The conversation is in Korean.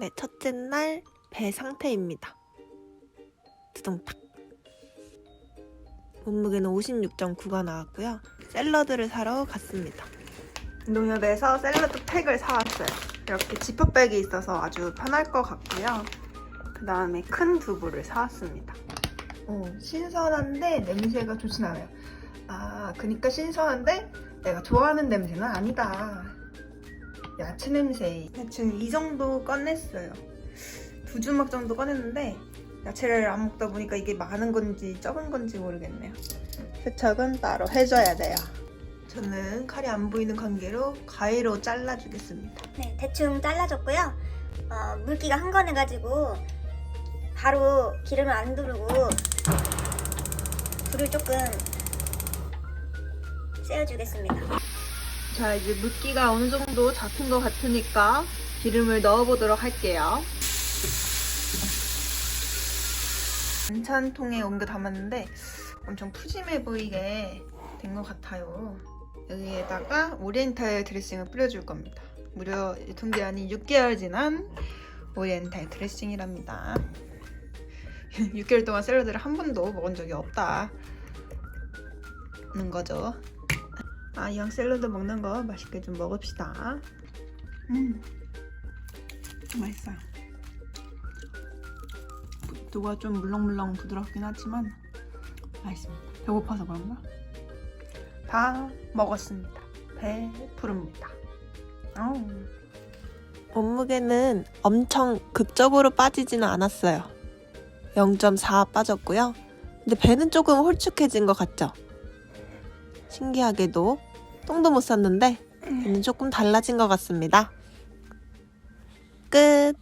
네, 첫째 날 배 상태입니다. 두둥탁. 몸무게는 56.9가 나왔고요. 샐러드를 사러 갔습니다. 농협에서 샐러드 팩을 사왔어요. 이렇게 지퍼백이 있어서 아주 편할 것 같고요. 그 다음에 큰 두부를 사왔습니다. 어, 신선한데 냄새가 좋진 않아요. 아, 그니까 신선한데 내가 좋아하는 냄새는 아니다. 야채 냄새. 대충 이 정도 꺼냈어요. 두 주먹 정도 꺼냈는데 야채를 안 먹다 보니까 이게 많은 건지 적은 건지 모르겠네요. 세척은 따로 해줘야 돼요. 저는 칼이 안 보이는 관계로 가위로 잘라주겠습니다. 네, 대충 잘라줬고요. 어, 물기가 흥건해 가지고 바로 기름을 안 두르고 불을 조금 세워주겠습니다. 자, 이제 물기가 어느 정도 잡힌 것 같으니까 기름을 넣어보도록 할게요. 반찬통에 옮겨 담았는데 엄청 푸짐해 보이게 된 것 같아요. 여기에다가 오리엔탈 드레싱을 뿌려줄 겁니다. 무려 유통기한이 6개월 지난 오리엔탈 드레싱이랍니다. 6개월 동안 샐러드를 한 번도 먹은 적이 없다는 거죠. 아, 이왕 샐러드 먹는 거 맛있게 좀 먹읍시다. 음, 맛있어요. 두가 좀 물렁물렁 부드럽긴 하지만 맛있습니다. 배고파서 그런가? 다 먹었습니다. 배 부릅니다. 어우. 몸무게는 엄청 극적으로 빠지지는 않았어요. 0.4 빠졌고요. 근데 배는 조금 홀쭉해진 것 같죠? 신기하게도 똥도 못 쌌는데 조금 달라진 것 같습니다. 끝!